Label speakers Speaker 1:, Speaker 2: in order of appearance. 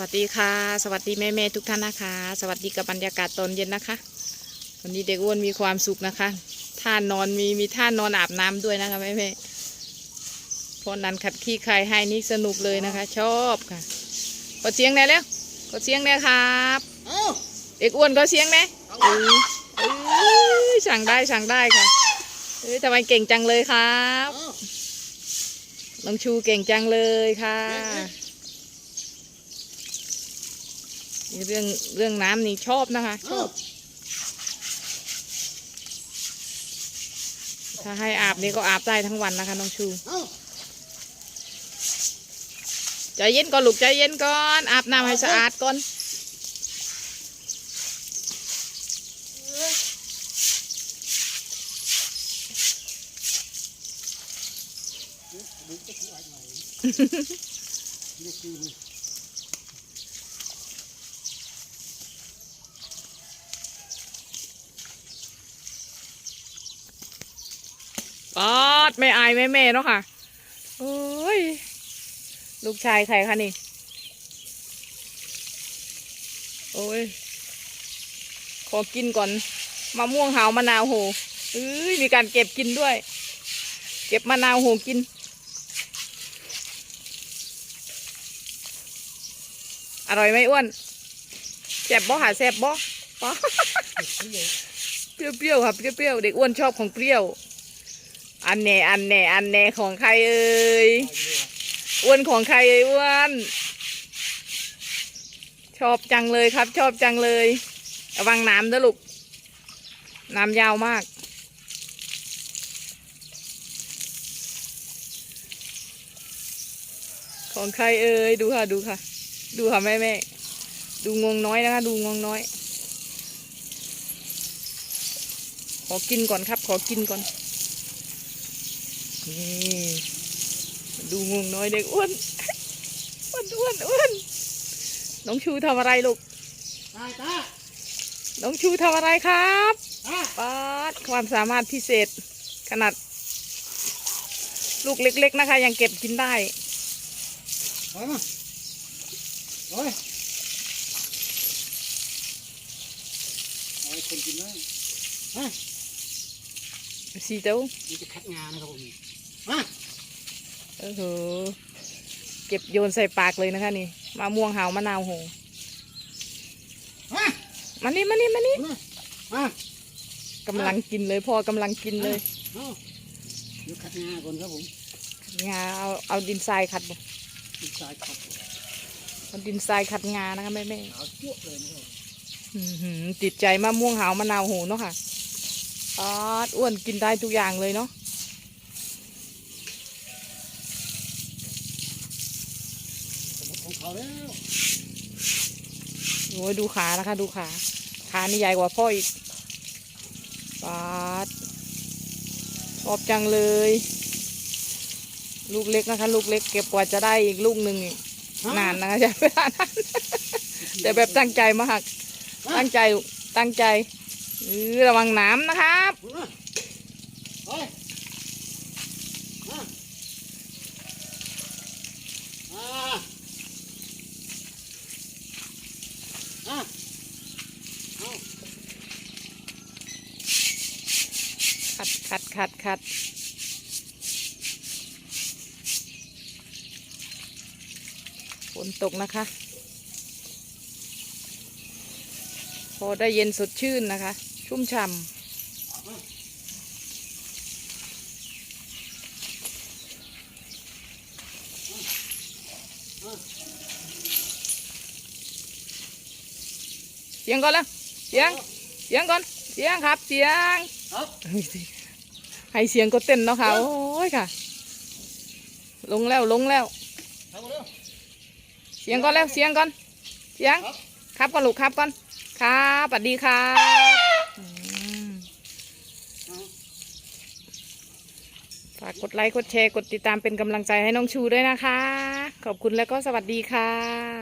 Speaker 1: วัสดีค่ะ สวัสดีแม่แม่ๆทุกท่านนะคะ สวัสดีกับบรรยากาศตอนเย็นนะคะ วันนี้เด็กอ้วนมีความสุขนะคะท่านอนมีมีท่านอนอาบน้ำด้วยนะคะแม่แม่ๆเพราะนั้นขัดขี้ใครให้นี่สนุกเลยนะคะ ชอบค่ะกดเสียงได้แล้วกดเสียงได้ครับ
Speaker 2: เอ้า
Speaker 1: เด็กอ้วนก็เสียงไหมเออเอ้ยสั่งได้สั่งได้ค่ะเอ้ยทำไมเก่งจังเลยครับ
Speaker 2: เอ้า
Speaker 1: น้องชูเก่งจังเลยค่ะนี่ เรื่องเรื่องน้ำนี่ชอบนะคะช
Speaker 2: เอ้า
Speaker 1: อบ ถ้าให้อาบนี่ก็อาบได้ทั้งวันนะคะน้องชู
Speaker 2: เอ้า
Speaker 1: ใจเย็นก่อนลูกใจเย็นก่อน อาบน้ำให้สะอาดก่อน
Speaker 2: ดูจะคืออะไรนี่คือมัน
Speaker 1: ปอ ดไม่อายแม่แม่ๆเนาะค่ะ โอ้ย ลูกชายใครคะนี่ โอ้ย ขอกินก่อน มะม่วงหาวมะนาวโหเอ้ย มีการเก็บกินด้วย เก็บมะนาวโหกิน อร่อยไหมอ้วนแซ่บบ่หาแซ่บบ่ป๊าเปรี้ยวๆครับเปรี้ยวๆเด็กอ้วนชอบของเปรี้ยว อันแน่อันแน่อันแน่ของใครเอ่ยอ้วนของใครเอ่ยอ้วนชอบจังเลยครับ ชอบจังเลย ระวังน้ำด้วยลูก น้ำยาวมาก ของใครเอ่ยดูค่ะดูค่ะ ดูค่ะแม่แม่ดูงงน้อยนะคะ ดูงงน้อย ขอกินก่อนครับ ขอกินก่อน นี่ดูงวงน้อยเด็กอ้วนอ้วนอ้วนอ้วนน้องชูทำอะไรลูก
Speaker 2: ตายตา
Speaker 1: น้องชูทำอะไรครับ
Speaker 2: ตา
Speaker 1: ป๊าดความสามารถพิเศษ ขนาด ลูกเล็ก ๆ นะคะ ยังเก็บกินได้
Speaker 2: ไปมาโอ้ยเอาไอ้คนกินได้ฮะ
Speaker 1: สีเต้า
Speaker 2: นี่จะคัดงานนะครับผม มา
Speaker 1: เออเหอเก็บโยนใส่ปากเลยนะคะนี่มะม่วงหาวมะนาวโห
Speaker 2: มา
Speaker 1: มานี่มานี่มานี่
Speaker 2: มามากำ
Speaker 1: ลังกินเลยพ่อกำลังกินเลย
Speaker 2: เอ้าเดี๋ยวคัดงานก่อนครับผม
Speaker 1: งาเอาเอาดินทรายขัดบ่
Speaker 2: ติดสายขัด
Speaker 1: เอาดินทรายขัดงานะคะแม่แม่
Speaker 2: เอาจุ๊บเลยนะครับ
Speaker 1: อื้อหือติดใจมะม่วงหาวมะนาวโหเนาะค่ะออดอ้วนกินได้ทุกอย่างเลยเนาะ
Speaker 2: สมมติของเขาแล้ว
Speaker 1: โอ้ยดูขานะคะ ดูขา ขานี่ใหญ่กว่าพ่ออีกปาดชอบจังเลย ลูกเล็กนะคะ ลูกเล็กเก็บกว่าจะได้อีกลูกหนึ่งอีกนานนะคะใช้เวลานานแต่แบบตั้งใจมากตั้งใจลูกตั้งใจเออระวังน้ำนะครับ
Speaker 2: มาไปมามามาเอา
Speaker 1: ขัดขัดขัดขัดฝนตกนะคะ พอได้เย็นสดชื่นนะคะ ชุ่มฉ่ำเสียงก่อนแล้วเสียง เสียงก่อน เสียงครับ เสียง
Speaker 2: ครับ
Speaker 1: ให้เสียงก็เต้นเนาะค่ะ โอ้ยค่ะ ลงแล้วลงแล้ว
Speaker 2: เสี
Speaker 1: ยงก่อนแล้วเสียงก่อน เสียง
Speaker 2: ครับ
Speaker 1: ก่อนลูกครับก่อน ครับสวัสดีครับฝากกดไลค์กดแชร์กดติดตามเป็นกำลังใจให้น้องชูด้วยนะคะ ขอบคุณแล้วก็สวัสดีค่ะ